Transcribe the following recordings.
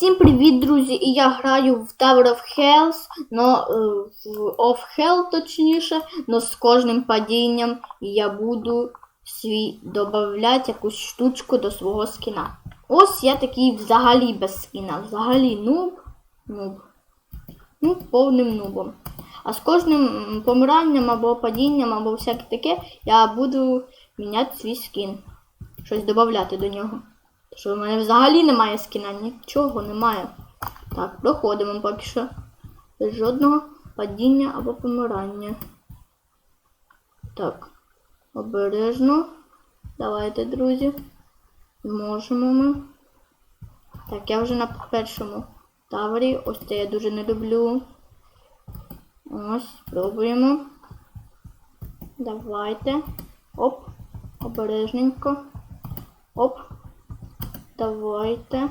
Всім привіт, друзі! І я граю в Tower of Hell, но, е, в of Hell точніше, но з кожним падінням я буду свій додавати якусь штучку до свого скіна. Ось я такий взагалі без скіна. Взагалі нуб. Нуб. Ну, повним нубом. А з кожним помиранням або падінням, або всяке таке, я буду міняти свій скін. Щось додати до нього. Що в мене взагалі немає скіна, нічого немає. Так, проходимо поки що. Без жодного падіння або помирання. Так, обережно. Давайте, друзі. Можемо ми. Так, я вже на першому тавері. Ось це я дуже не люблю. Ось, спробуємо. Давайте. Оп. Обережненько. Оп. Давайте.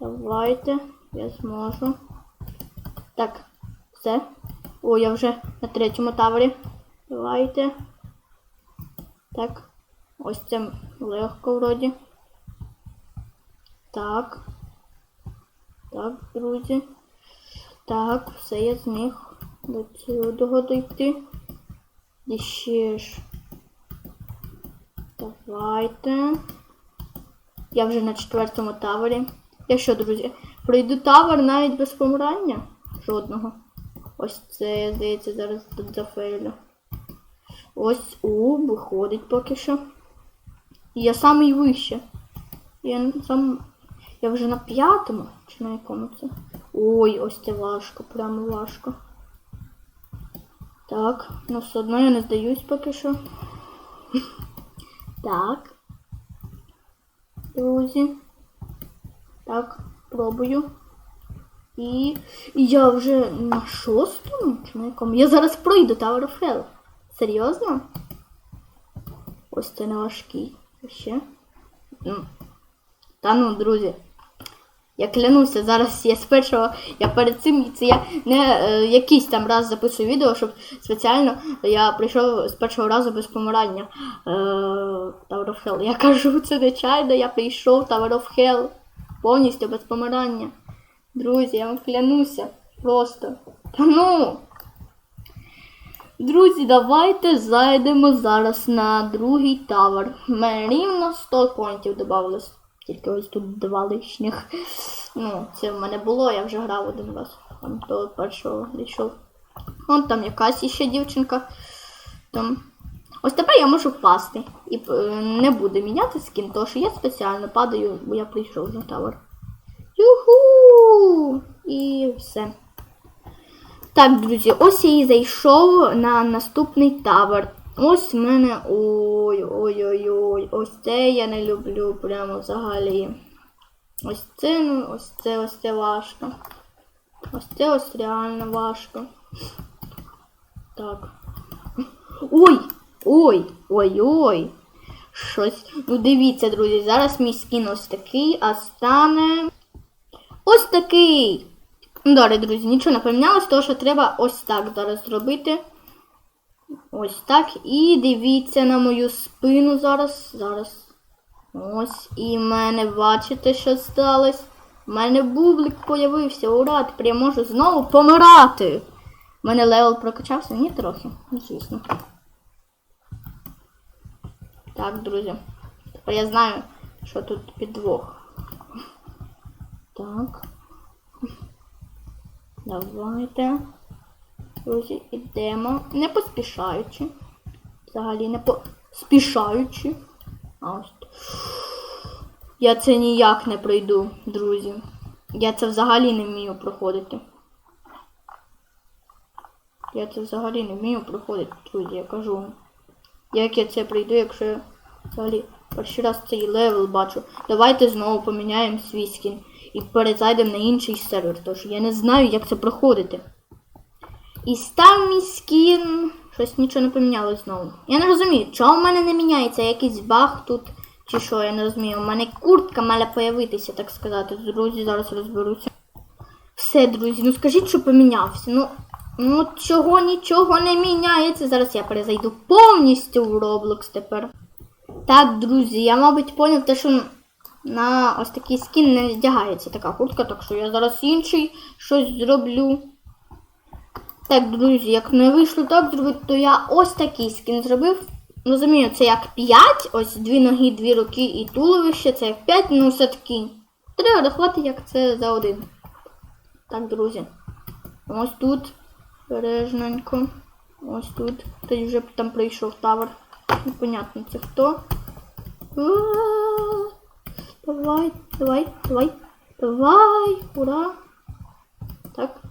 Давайте. Я зможу. Так, все. О, я вже на третьому тавері. Давайте. Так. Ось це легко вроді. Так. Так, друзі. Так, все я зміг до цього дойти. І ще ж. Давайте. Я вже на четвертому тавері. Я що, друзі, пройду тавер навіть без помирання? Жодного. Ось це, здається, зараз тут зафейлю. Ось, у, виходить поки що. Я самий вище. Я сам. Я вже на п'ятому, чи на якому це? Ой, ось це важко, прямо важко. Так, ну все одно я не здаюсь поки що. Так. Друзі. Так, пробую. І я вже на шостому чи на якому? Я зараз пройду Tower of Hell. Серйозно? Ось це не важкий. Ще. Та ну, друзі. Я клянуся, зараз я з першого, я перед цим це я не е, якийсь там раз записую відео, щоб спеціально я прийшов з першого разу без помирання е, Tower of Hell. Я кажу, це нечайно, я прийшов Tower of Hell повністю без помирання. Друзі, я вам клянуся. Просто. Та ну. Друзі, давайте зайдемо зараз на другий тавер. Мене рівно 100 понтів додавалось. Тільки ось тут два лишніх. Ну, це в мене було, я вже грав один раз. Там до першого дійшов. Вон там якась іще дівчинка. Там. Ось тепер я можу впасти. І е, не буду міняти скін, тому що я спеціально падаю, бо я прийшов на тавер. Юху! І все. Так, друзі, ось я і зайшов на наступний тавер. Ось в мене. Ой-ой-ой-ой. Ось це я не люблю прямо взагалі. Ось це, ну, ось це, ось це важко. Ось це ось реально важко. Так. Ой! Ой! Ой-ой! Щось. Ну дивіться, друзі, зараз мій скін ось такий, а стане. Ось такий! Добре, друзі, нічого не помінялось, тому що треба ось так зараз зробити. Ось так. І дивіться на мою спину зараз. Зараз. Ось. І в мене, бачите, що сталося? У мене бублик появився. Ура, тепер я можу знову помирати. У мене левел прокачався? Ні, трохи. Ну, звісно. Так, друзі. Тепер я знаю, що тут підвох. Так. Давайте. Друзі, ідемо. Не поспішаючи. Взагалі не поспішаючи. А ось. Я це ніяк не пройду, друзі. Я це взагалі не вмію проходити. Я це взагалі не вмію проходити, друзі, я кажу. Як я це пройду, якщо я взагалі перший раз цей левел бачу. Давайте знову поміняємо свій скін і перезайдемо на інший сервер, тож я не знаю, як це проходити. І став мій скін. Щось нічого не помінялось знову. Я не розумію, чого в мене не міняється, якийсь баг тут. Чи що, я не розумію. У мене куртка має появитися, так сказати. Друзі, зараз розберуся. Все, друзі, ну скажіть, що помінявся. Ну, ну чого нічого не міняється. Зараз я перезайду повністю в Roblox тепер. Так, друзі, я, мабуть, поняв те, що на ось такий скін не вдягається така куртка, так що я зараз інший щось зроблю. Так, друзі, як не вийшло так зробити, то я ось такий скін зробив. Розумію, це як 5, ось дві ноги, дві руки і туловище, це як 5, ну все-таки. Треба рахувати, як це за один. Так, друзі. Ось тут. Бережненько. Ось тут. Хтось вже там прийшов тавер. Непонятно, це хто. Давай, давай, давай, давай, ура. Так.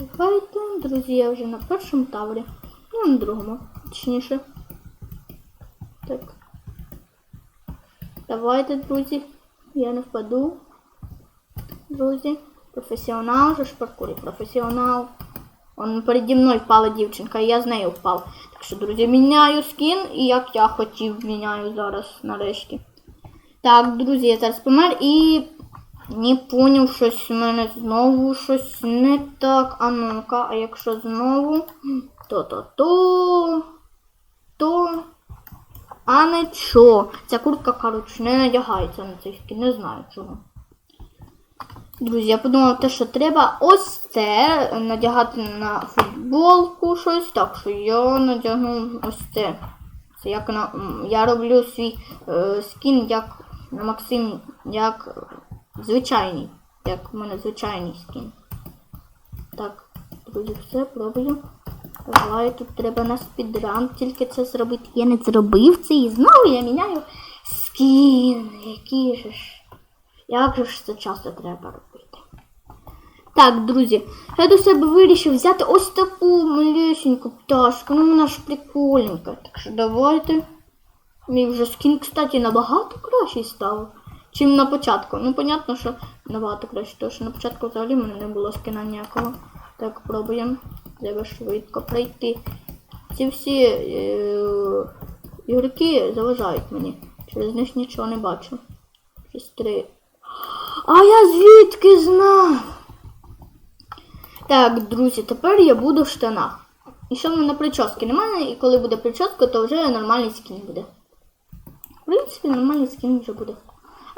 Давайте, друзі, я вже на першому таврі. Ну, на другому, точніше. Так. Давайте, друзі. Я не впаду. Друзі. Професіонал же ж паркурі. Професіонал. Он переді мною впала дівчинка, і я з нею впав. Так що, друзі, міняю скін і як я хотів, міняю зараз нарешті. Так, друзі, я зараз помер і не поняв, щось у мене знову щось не так. А ну-ка, а якщо знову, то-то-то, то. А не чо. Ця куртка, коротше, не надягається на цей скін, не знаю чого. Друзі, я подумав те, що треба ось це надягати на футболку щось, так що я надягну ось це. Це як на. Я роблю свій е, скін як на Максим, як звичайний. Як в мене звичайний скін. Так, друзі, все пробую. Давай, тут треба на спідран тільки це зробити. Я не зробив це і знову я міняю скін. Який же ж. Як же ж це часто треба робити? Так, друзі, я до себе вирішив взяти ось таку малюсеньку пташку. Ну вона ж прикольненька. Так що давайте. Мій вже скін, кстати, набагато кращий став, чим на початку. Ну, понятно, що набагато краще, тому що на початку взагалі мене не було скіна ніякого. Так, пробуємо. Треба швидко пройти. Ці всі е- ігроки заважають мені. Через них нічого не бачу. Три. А я звідки знав? Так, друзі, тепер я буду в штанах. І що в мене прически немає, і коли буде прическа, то вже нормальний скін буде. В принципі, нормальний скін вже буде.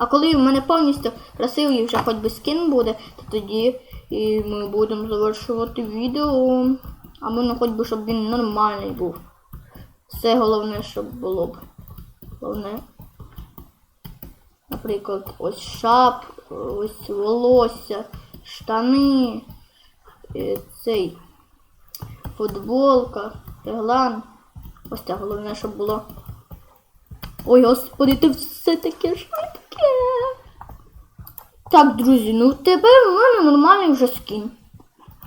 А коли в мене повністю красивий вже хоч би скін буде, то тоді і ми будемо завершувати відео. А мене хоч би, щоб він нормальний був. Все головне, щоб було б. Головне. Наприклад, ось шап, ось волосся, штани, е, цей футболка, реглан. Ось це головне, щоб було. Ой, господи, ти все таке швидке. Так, друзі, ну тепер у мене нормальний вже скін.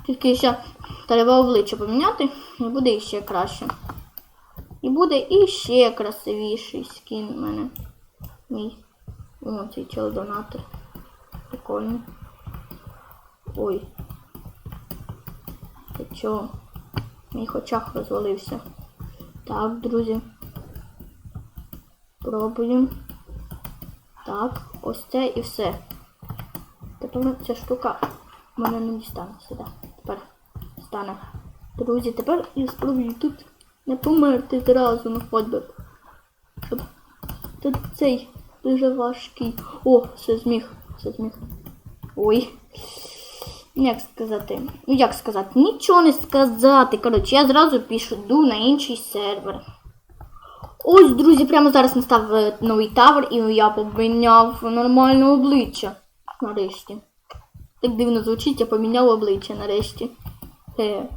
Тільки ще треба обличчя поміняти, і буде іще краще. І буде іще красивіший скін у мене. Мій. О, цей чел донатор. Ой. Ти чого? Мій очах розвалився. Так, друзі. Пробуємо. Так, ось це і все. Тепер ця штука мене не дістане сюди. Тепер стане. Друзі, тепер я спробую тут не померти зразу на ходьбу. Тут цей дуже важкий. О, все зміг, все зміг. Ой. Як сказати? Ну як сказати? Нічого не сказати. Коротше, я зразу піду на інший сервер. Ось, друзі, прямо зараз настав е, новий тавер, і я поміняв нормальне обличчя. Нарешті. Так дивно звучить, я поміняв обличчя нарешті. Е,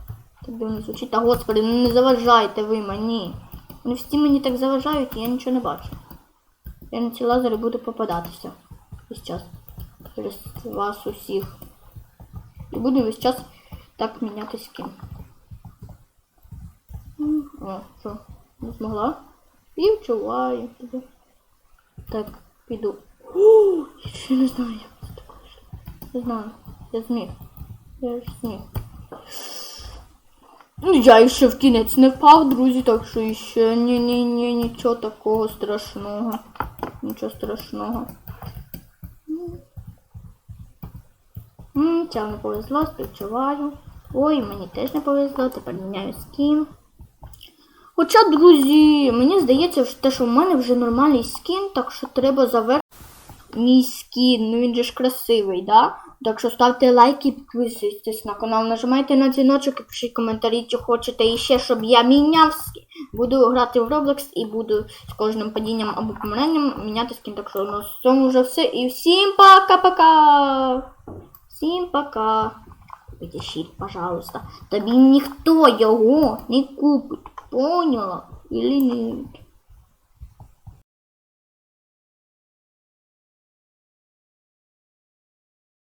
так дивно звучить. Та господи, ну не заважайте ви мені. Вони всі мені так заважають, і я нічого не бачу. Я на ці лазери буду попадатися. Весь час. Через вас усіх. І буду весь час так міняти скін. М, О, що? Не змогла? І вчуваю тебе. Так, піду. О, я ще не знаю, Не знаю. Я зміг. Я ж зміг. Ну, я ще в кінець не впав, друзі, так що ще ні-ні-ні, нічого такого страшного. Нічого страшного. Ця не повезло, співчуваю. Ой, мені теж не повезло, тепер міняю скін. Хоча, друзі, мені здається, те, що в мене вже нормальний скін, так що треба завершити мій скін. Ну він же ж красивий, да? Так що ставте лайки, підписуйтесь на канал, нажимайте на дзвіночок і пишіть коментарі, чи хочете іще, щоб я міняв скін. Буду грати в Roblox і буду з кожним падінням або помиранням міняти скін. Так що на цьому вже все. І всім пока-пока! Всім пока! Щит, пожалуйста. Тобі ніхто його не купить. Поняла? Или ні?